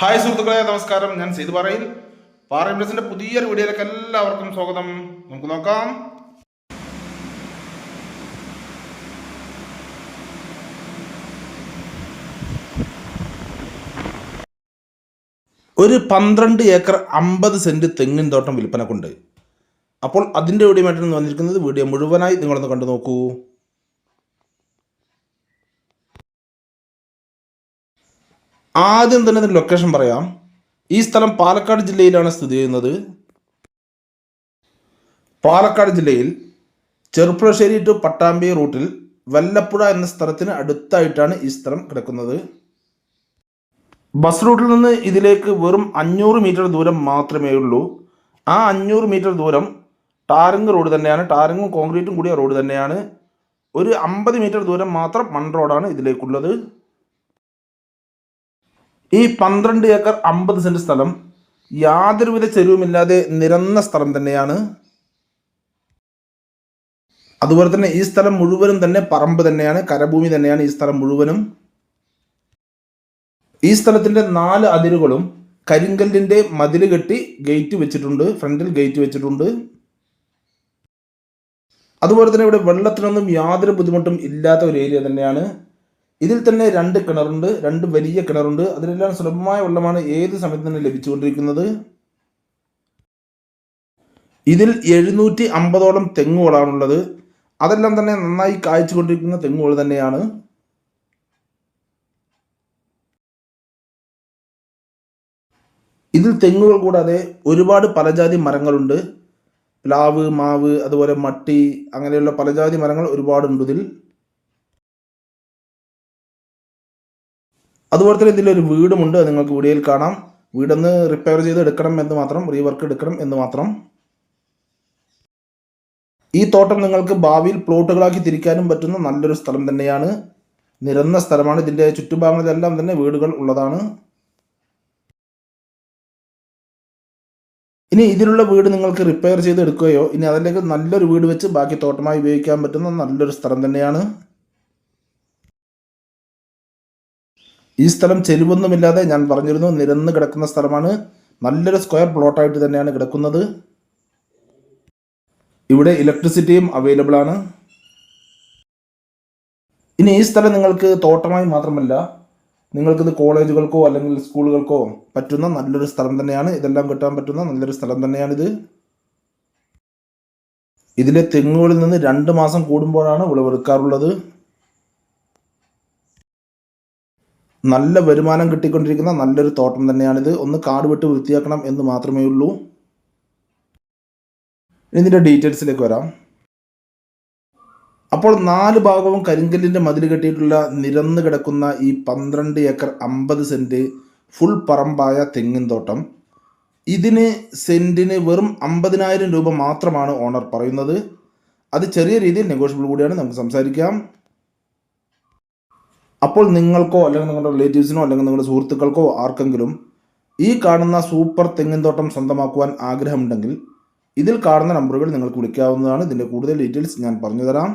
Hi സുഹൃത്തുക്കളെ നമസ്കാരം. ഞാൻ സെയ്ത് പറയിൽ. പാറ പുതിയൊരു വീഡിയോയിലേക്ക് എല്ലാവർക്കും സ്വാഗതം. നമുക്ക് നോക്കാം. ഒരു പന്ത്രണ്ട് ഏക്കർ അമ്പത് സെന്റ് തെങ്ങിൻ തോട്ടം വിൽപ്പനക്കുണ്ട്. അപ്പോൾ അതിന്റെ വീഡിയോ മാറ്റം വന്നിരിക്കുന്നത്. വീഡിയോ മുഴുവനായി നിങ്ങളൊന്ന് കണ്ടു നോക്കൂ. ആദ്യം തന്നെ ഇതിന്റെ ലൊക്കേഷൻ പറയാം. ഈ സ്ഥലം പാലക്കാട് ജില്ലയിലാണ് സ്ഥിതി ചെയ്യുന്നത്. പാലക്കാട് ജില്ലയിൽ ചെറുപ്പുളശ്ശേരി ടു പട്ടാമ്പി റൂട്ടിൽ വല്ലപ്പുഴ എന്ന സ്ഥലത്തിന് അടുത്തായിട്ടാണ് ഈ സ്ഥലം കിടക്കുന്നത്. ബസ് റൂട്ടിൽ നിന്ന് ഇതിലേക്ക് വെറും അഞ്ഞൂറ് മീറ്റർ ദൂരം മാത്രമേ ഉള്ളൂ. ആ അഞ്ഞൂറ് മീറ്റർ ദൂരം ടാറിങ് റോഡ് തന്നെയാണ്. ടാറിങ്ങും കോൺക്രീറ്റും കൂടിയ റോഡ് തന്നെയാണ്. ഒരു അമ്പത് മീറ്റർ ദൂരം മാത്രം മൺ റോഡാണ് ഇതിലേക്കുള്ളത്. ഈ പന്ത്രണ്ട് ഏക്കർ അമ്പത് സെന്റ് സ്ഥലം യാതൊരുവിധ ചെരുവുമില്ലാതെ നിരന്ന സ്ഥലം തന്നെയാണ്. അതുപോലെ തന്നെ ഈ സ്ഥലം മുഴുവനും തന്നെ പറമ്പ് തന്നെയാണ് കരഭൂമി തന്നെയാണ് ഈ സ്ഥലം മുഴുവനും. ഈ സ്ഥലത്തിന്റെ നാല് അതിരുകളും കരിങ്കല്ലിന്റെ മതിൽ കെട്ടി ഗേറ്റ് വെച്ചിട്ടുണ്ട് ഫ്രണ്ടിൽ ഗേറ്റ് വെച്ചിട്ടുണ്ട്. അതുപോലെ തന്നെ ഇവിടെ വെള്ളത്തിനൊന്നും യാതൊരു ബുദ്ധിമുട്ടും ഇല്ലാത്ത ഒരു ഏരിയ തന്നെയാണ്. ഇതിൽ തന്നെ രണ്ട് കിണറുണ്ട് രണ്ട് വലിയ കിണറുണ്ട്. അതിലെല്ലാം സുലഭമായ വെള്ളമാണ് ഏത് സമയത്ത് തന്നെ ലഭിച്ചുകൊണ്ടിരിക്കുന്നത്? ഇതിൽ എഴുന്നൂറ്റി അമ്പതോളം തെങ്ങുകളാണുള്ളത് അതെല്ലാം തന്നെ നന്നായി കായ്ച്ചുകൊണ്ടിരിക്കുന്ന തെങ്ങുകൾ തന്നെയാണ്. ഇതിൽ തെങ്ങുകൾ കൂടാതെ ഒരുപാട് പലജാതി മരങ്ങളുണ്ട്. പ്ലാവ് മാവ് അതുപോലെ മട്ടി അങ്ങനെയുള്ള പലജാതി മരങ്ങൾ ഒരുപാടുണ്ട് ഇതിൽ. അതുപോലെ തന്നെ ഒരു വീടുമുണ്ട് നിങ്ങൾക്ക് വീഡിയോയിൽ കാണാം. വീടൊന്ന് റിപ്പയർ ചെയ്ത് എടുക്കണം എന്ന് മാത്രം റീവർക്ക് എടുക്കണം എന്ന് മാത്രം. ഈ തോട്ടം നിങ്ങൾക്ക് ഭാവിയിൽ പ്ലോട്ടുകളാക്കി തിരിക്കാനും പറ്റുന്ന നല്ലൊരു സ്ഥലം തന്നെയാണ്. നിരന്ന സ്ഥലമാണ്. ഇതിന്റെ ചുറ്റുഭാഗങ്ങളിലെല്ലാം തന്നെ വീടുകൾ ഉള്ളതാണ്. ഇനി ഇതിലുള്ള വീട് നിങ്ങൾക്ക് റിപ്പയർ ചെയ്ത് എടുക്കുകയോ ഇനി അതിലേക്ക് നല്ലൊരു വീട് വെച്ച് ബാക്കി തോട്ടമായി ഉപയോഗിക്കാൻ പറ്റുന്ന നല്ലൊരു സ്ഥലം തന്നെയാണ്. ഈ സ്ഥലം ചെരുവൊന്നുമില്ലാതെ ഞാൻ പറഞ്ഞിരുന്നു നിരന്ന് കിടക്കുന്ന സ്ഥലമാണ്. നല്ലൊരു സ്ക്വയർ പ്ലോട്ടായിട്ട് തന്നെയാണ് കിടക്കുന്നത്. ഇവിടെ ഇലക്ട്രിസിറ്റിയും അവൈലബിൾ ആണ്. ഇനി ഈ സ്ഥലം നിങ്ങൾക്ക് തോട്ടമായി മാത്രമല്ല നിങ്ങൾക്കിത് കോളേജുകൾക്കോ അല്ലെങ്കിൽ സ്കൂളുകൾക്കോ പറ്റുന്ന നല്ലൊരു സ്ഥലം തന്നെയാണ്. ഇതെല്ലാം കിട്ടാൻ പറ്റുന്ന നല്ലൊരു സ്ഥലം തന്നെയാണിത്. ഇതിലെ തെങ്ങുകളിൽ നിന്ന് രണ്ട് മാസം കൂടുമ്പോഴാണ് വിളവെടുക്കാറുള്ളത്. നല്ല വരുമാനം കിട്ടിക്കൊണ്ടിരിക്കുന്ന നല്ലൊരു തോട്ടം തന്നെയാണിത്. ഒന്ന് കാട് വിട്ട് വൃത്തിയാക്കണം എന്ന് മാത്രമേ ഉള്ളൂ. ഇതിന്റെ ഡീറ്റെയിൽസിലേക്ക് വരാം. അപ്പോൾ നാല് ഭാഗവും കരിങ്കല്ലിന്റെ മതിൽ കെട്ടിയിട്ടുള്ള നിരന്ന് കിടക്കുന്ന ഈ പന്ത്രണ്ട് ഏക്കർ അമ്പത് സെന്റ് ഫുൾ പറമ്പായ തെങ്ങിൻ തോട്ടം. ഇതിന് സെന്റിന് വെറും അമ്പതിനായിരം രൂപ മാത്രമാണ് ഓണർ പറയുന്നത്. അത് ചെറിയ രീതിയിൽ നെഗോഷ്യബിൾ കൂടിയാണ്. നമുക്ക് സംസാരിക്കാം. അപ്പോൾ നിങ്ങൾക്കോ അല്ലെങ്കിൽ നിങ്ങളുടെ റിലേറ്റീവ്സിനോ അല്ലെങ്കിൽ നിങ്ങളുടെ സുഹൃത്തുക്കൾക്കോ ആർക്കെങ്കിലും ഈ കാണുന്ന സൂപ്പർ തെങ്ങിൻ തോട്ടം സ്വന്തമാക്കുവാൻ ആഗ്രഹമുണ്ടെങ്കിൽ ഇതിൽ കാണുന്ന നമ്പറുകൾ നിങ്ങൾക്ക് വിളിക്കാവുന്നതാണ്. ഇതിന്റെ കൂടുതൽ ഡീറ്റെയിൽസ് ഞാൻ പറഞ്ഞു തരാം.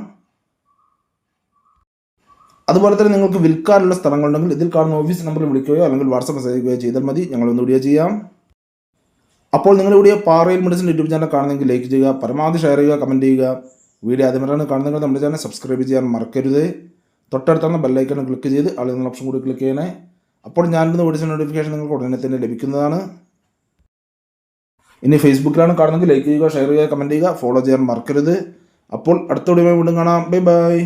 അതുപോലെ തന്നെ നിങ്ങൾക്ക് വിൽക്കാനുള്ള സ്ഥലങ്ങളുണ്ടെങ്കിൽ ഇതിൽ കാണുന്ന ഓഫീസ് നമ്പറിൽ വിളിക്കുകയോ അല്ലെങ്കിൽ വാട്സപ്പ് മെസ്സേജ് ചെയ്യുകയോ ചെയ്താൽ മതി. ഞങ്ങളൊന്ന് വീഡിയോ ചെയ്യാം. അപ്പോൾ നിങ്ങൾ കൂടിയ പാറയിൽ മെഡിസിൻ യൂട്യൂബ് ചാനൽ കാണുന്നെങ്കിൽ ലൈക്ക് ചെയ്യുക പരമാവധി ഷെയർ ചെയ്യുക കമന്റ് ചെയ്യുക. വീഡിയോ ആദ്യമായിട്ടാണ് കാണുന്നെങ്കിൽ നമ്മുടെ ചാനൽ സബ്സ്ക്രൈബ് ചെയ്യാൻ മറക്കരുത്. തൊട്ടടുത്തുള്ള ബെല്ലൈക്കൺ ക്ലിക്ക് ചെയ്ത് ആളുകൾ ഓപ്ഷൻ കൂടി ക്ലിക്ക് ചെയ്യണേ അപ്പോൾ ഞാനിരുന്ന വീഡിയോസ് നോട്ടിഫിക്കേഷൻ നിങ്ങൾക്ക് ഉടനെ തന്നെ ലഭിക്കുന്നതാണ്. ഇനി ഫേസ്ബുക്കിലാണ് കാണുന്നെങ്കിൽ ലൈക്ക് ചെയ്യുക ഷെയർ ചെയ്യുക കമന്റ് ചെയ്യുക ഫോളോ ചെയ്യാൻ മറക്കരുത്. അപ്പോൾ അടുത്ത വീണ്ടും കാണാം. Bye bye